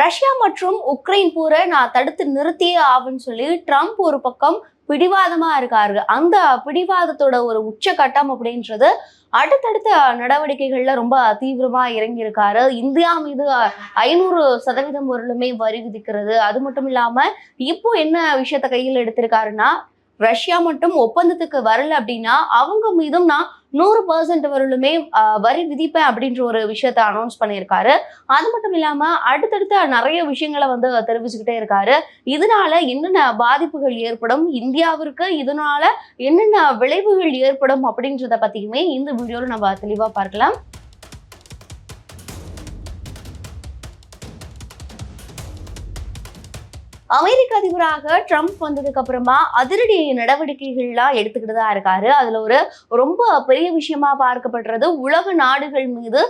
Russia மற்றும் Ukraine போரை நான் தடுத்து நிறுத்தியே ஆகும்னு சொல்லி ட்ரம்ப் ஒரு பக்கம் பிடிவாதமா இருக்காரு. அந்த பிடிவாதத்தோட ஒரு உச்சகட்டம் அப்படின்றது அடுத்தடுத்த நடவடிக்கைகள்ல ரொம்ப தீவிரமா இறங்கியிருக்காரு. இந்தியா மீது ஐநூறு சதவீதம் பொருளுமே வரி விதிக்கிறது. அது மட்டும் இல்லாம இப்போ என்ன விஷயத்த கையில் எடுத்திருக்காருன்னா ரஷ்யா மட்டும் ஒப்பந்தத்துக்கு வரல அப்படின்னா அவங்க மீதும் நான் நூறு பர்சன்ட் வரலுமே வரி விதிப்பேன் அப்படின்ற ஒரு விஷயத்த அனௌன்ஸ் பண்ணியிருக்காரு. அது மட்டும் இல்லாமல் அடுத்தடுத்த நிறைய விஷயங்களை வந்து தெரிவிச்சுக்கிட்டே இருக்காரு. இதனால என்னென்ன பாதிப்புகள் ஏற்படும் இந்தியாவிற்கு இதனால என்னென்ன விளைவுகள் ஏற்படும் அப்படின்றத பற்றியுமே இந்த வீடியோவில் நம்ம தெளிவாக பார்க்கலாம். அமெரிக்க அதிபராக ட்ரம்ப் வந்ததுக்கு அப்புறமா அதிரடி நடவடிக்கைகள்லாம் எடுத்துக்கிட்டு தான் இருக்காரு. அதுல ஒரு ரொம்ப பெரிய விஷயமா பார்க்கப்படுறது உலக நாடுகள் மீது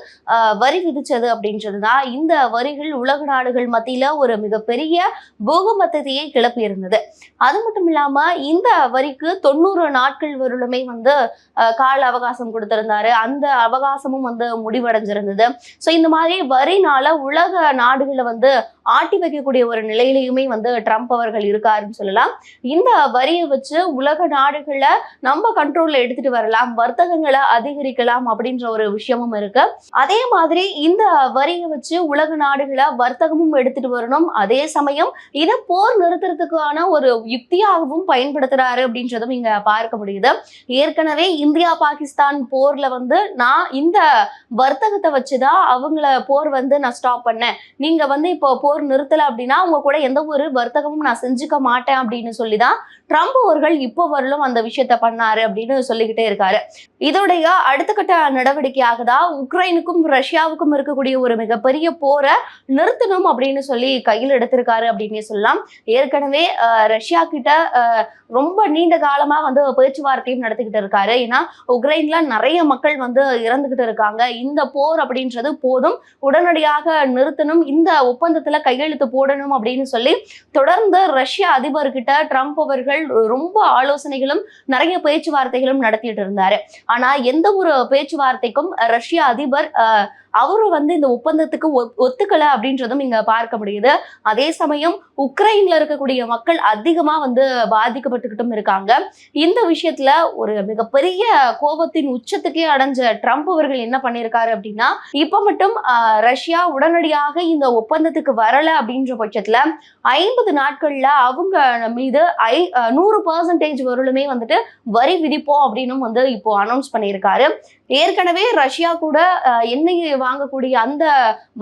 வரி விதிச்சது அப்படின்றது தான் இந்த வரிகள் உலக நாடுகள் மத்தியில ஒரு மிகப்பெரிய பூகம்பத்தையே கிளப்பி இருந்தது அது மட்டும் இல்லாம இந்த வரிக்கு தொண்ணூறு நாட்கள் வருளுமே வந்து கால அவகாசம் கொடுத்திருந்தாரு. அந்த அவகாசமும் வந்து முடிவடைஞ்சிருந்தது. ஸோ இந்த மாதிரி வரினால உலக நாடுகளை வந்து ஆட்டி வைக்கக்கூடிய ஒரு நிலையிலையுமே வந்து ட்ரம்ப் அவர்கள் இருக்காருன்னு சொல்லலாம். இந்த வரியை வச்சு உலக நாடுகளை நம்ம கண்ட்ரோல்ல எடுத்துட்டு வரலாம் வர்த்தகங்களை அதிகரிக்கலாம் அப்படின்ற ஒரு விஷயமும் இருக்கு. அதே மாதிரி இந்த வரியை வச்சு உலக நாடுகளை வர்த்தகமும் எடுத்துட்டு வரணும். அதே சமயம் இதை போர் நிறுத்துறதுக்கான ஒரு யுக்தியாகவும் பயன்படுத்துறாரு அப்படின்றதும் இங்க பார்க்க முடியுது. ஏற்கனவே இந்தியா பாகிஸ்தான் போர்ல வந்து நான் இந்த வர்த்தகத்தை வச்சுதான் அவங்கள போர் வந்து நான் ஸ்டாப் பண்ணேன். நீங்க வந்து இப்போ போர் நிறுத்தல அப்படின்னா அவங்க கூட எந்த ஒரு வர்த்தகமும் நான் செஞ்சுக்க மாட்டேன் அப்படின்னு சொல்லிதான் ட்ரம்ப் அவர்கள் இப்போ வரலும் அந்த விஷயத்த பண்ணாரு அப்படின்னு சொல்லிக்கிட்டே இருக்காரு. இதோடைய அடுத்த கட்ட நடவடிக்கையாக தான் உக்ரைனுக்கும் ரஷ்யாவுக்கும் இருக்கக்கூடிய ஒரு மிகப்பெரிய போரை நிறுத்தணும் அப்படின்னு சொல்லி கையில் எடுத்திருக்காரு அப்படின்னு சொல்லலாம். ஏற்கனவே ரஷ்யா கிட்ட ரொம்ப நீண்ட காலமா வந்து பேச்சுவார்த்தையும் நடத்திக்கிட்டு இருக்காரு. ஏன்னா உக்ரைன்ல நிறைய மக்கள் வந்து இறந்துகிட்டு இருக்காங்க. இந்த போர் அப்படின்றது போதும். உடனடியாக நிறுத்தணும். இந்த ஒப்பந்தத்துல கையெழுத்து போடணும் அப்படின்னு சொல்லி தொடர்ந்து ரஷ்ய அதிபர்கிட்ட ட்ரம்ப் அவர்கள் ரொம்ப ஆலோசனைகளும் நிறைய பேச்சுவார்த்தைகளும் நடத்திட்டு இருந்தாரு. ஆனா எந்த ஒரு பேச்சுவார்த்தைக்கும் ரஷ்ய அதிபர் அஹ், அவரு வந்து இந்த ஒப்பந்தத்துக்கு ஒத்- ஒத்துக்கல அப்படின்றதும் இங்க பார்க்க முடியுது. அதே சமயம் உக்ரைன்ல இருக்கக்கூடிய மக்கள் அதிகமா வந்து பாதிக்கப்பட்டுக்கிட்டும் இருக்காங்க. இந்த விஷயத்துல ஒரு மிகப்பெரிய கோபத்தின் உச்சத்துக்கே அடைஞ்ச ட்ரம்ப் அவர்கள் என்ன பண்ணியிருக்காரு அப்படின்னா இப்ப மட்டும் ரஷ்யா உடனடியாக இந்த ஒப்பந்தத்துக்கு வரல அப்படின்ற பட்சத்துல ஐம்பது நாட்கள்ல அவங்க மீது ஐ நூறு பர்சன்டேஜ் வரலுமே வந்துட்டு வரி விதிப்போம் அப்படின்னும் வந்து இப்போ அனௌன்ஸ் பண்ணியிருக்காரு ஏற்கனவே ரஷ்யா கூட எண்ணெய் வாங்கக்கூடிய அந்த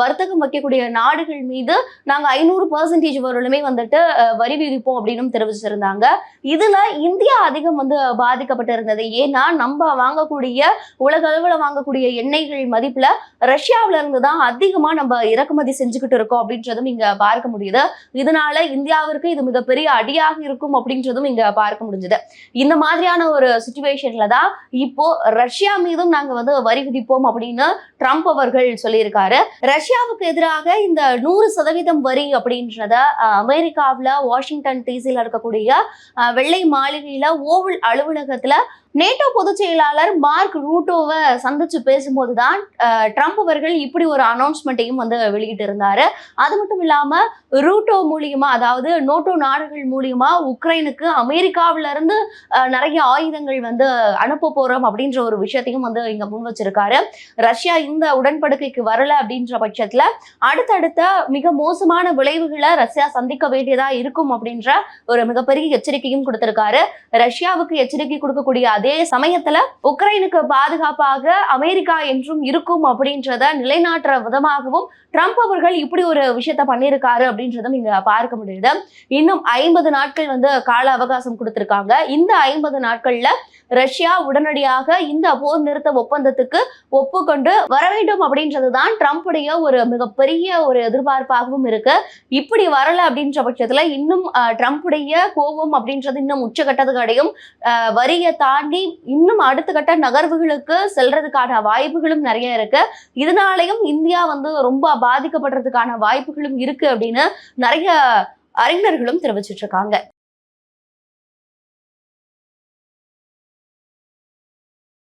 வர்த்தகம் வைக்கக்கூடிய நாடுகள் மீது நாங்கள் ஐநூறு பர்சன்டேஜ் வரலுமே வந்துட்டு வரி விதிப்போம் அப்படின்னும் தெரிவிச்சிருந்தாங்க. இதுல இந்தியா அதிகம் வந்து பாதிக்கப்பட்டிருந்தது. ஏன்னா நம்ம வாங்கக்கூடிய உலக அளவில் வாங்கக்கூடிய எண்ணெய்கள் மதிப்புல ரஷ்யாவில இருந்து தான் அதிகமா நம்ம இறக்குமதி செஞ்சுக்கிட்டு இருக்கோம் அப்படின்றதும் இங்க பார்க்க முடியுது. இதனால இந்தியாவிற்கு இது மிகப்பெரிய அடியாக இருக்கும் அப்படின்றதும் இங்க பார்க்க முடிஞ்சது. இந்த மாதிரியான ஒரு சுச்சுவேஷன்ல தான் இப்போ ரஷ்யா மீதும் நாங்கள் வந்து வரி விதிப்போம் அப்படின்னு ட்ரம்ப் அவர்கள் சொல்லியிருக்காரு. ரஷ்யாவுக்கு எதிராக இந்த நூறு சதவீதம் வரி அப்படின்றத அமெரிக்காவில் அமெரிக்காவுல வாஷிங்டன் டிசியில் இருக்கக்கூடிய அஹ், வெள்ளை மாளிகையில ஓவல் அலுவலகத்துல நேட்டோ பொதுச் செயலாளர் மார்க் ரூட்டோவை சந்திச்சு பேசும்போது தான் ட்ரம்ப் அவர்கள் இப்படி ஒரு அனௌன்ஸ்மெண்ட்டையும் வந்து வெளியிட்டு இருந்தாரு. அது மட்டும் இல்லாம ரூட்டோ மூலியமா அதாவது நோட்டோ நாடுகள் மூலியமா உக்ரைனுக்கு அமெரிக்காவில இருந்து அஹ், நிறைய ஆயுதங்கள் வந்து அனுப்ப போறோம் அப்படின்ற ஒரு விஷயத்தையும் வந்து இங்க முன் வச்சிருக்காரு. ரஷ்யா இந்த உடன்படிக்கைக்கு வரல அப்படின்ற பட்சத்துல அடுத்தடுத்த மிக மோசமான விளைவுகளை ரஷ்யா சந்திக்க வேண்டியதா இருக்கும் அப்படின்ற ஒரு மிகப்பெரிய எச்சரிக்கையும் கொடுத்திருக்காரு. ரஷ்யாவுக்கு எச்சரிக்கை கொடுக்கக்கூடிய அதே அதே சமயத்துல உக்ரைனுக்கு பாதுகாப்பாக அமெரிக்கா என்றும் இருக்கும் அப்படின்றத நிலைநாட்டுற விதமாகவும் ட்ரம்ப் அவர்கள் இப்படி ஒரு விஷயத்த பண்ணியிருக்காரு அப்படின்றதும் இங்க பார்க்க முடியுது. இன்னும் ஐம்பது நாட்கள் வந்து கால அவகாசம் கொடுத்திருக்காங்க. இந்த ஐம்பது நாட்கள்ல ரஷ்யா உடனடியாக இந்த போர் நிறுத்த ஒப்பந்தத்துக்கு ஒப்புக்கொண்டு வர வேண்டும் அப்படின்றது தான் ட்ரம்ப்புடைய ஒரு மிகப்பெரிய ஒரு எதிர்பார்ப்பாகவும் இருக்கு. இப்படி வரல அப்படின்ற பட்சத்துல இன்னும் ட்ரம்புடைய ட்ரம்ப்புடைய கோபம் அப்படின்றது இன்னும் உச்சகட்டத்துக்கு அடையும் வரியை தாண்டி இன்னும் அடுத்த கட்ட நகர்வுகளுக்கு செல்றதுக்கான வாய்ப்புகளும் நிறைய இருக்கு. இதனாலையும் இந்தியா வந்து ரொம்ப பாதிக்கப்படுறதுக்கான வாய்ப்புகளும் இருக்கு அப்படின்னு நிறைய அறிஞர்களும் தெரிவிச்சிட்டு இருக்காங்க.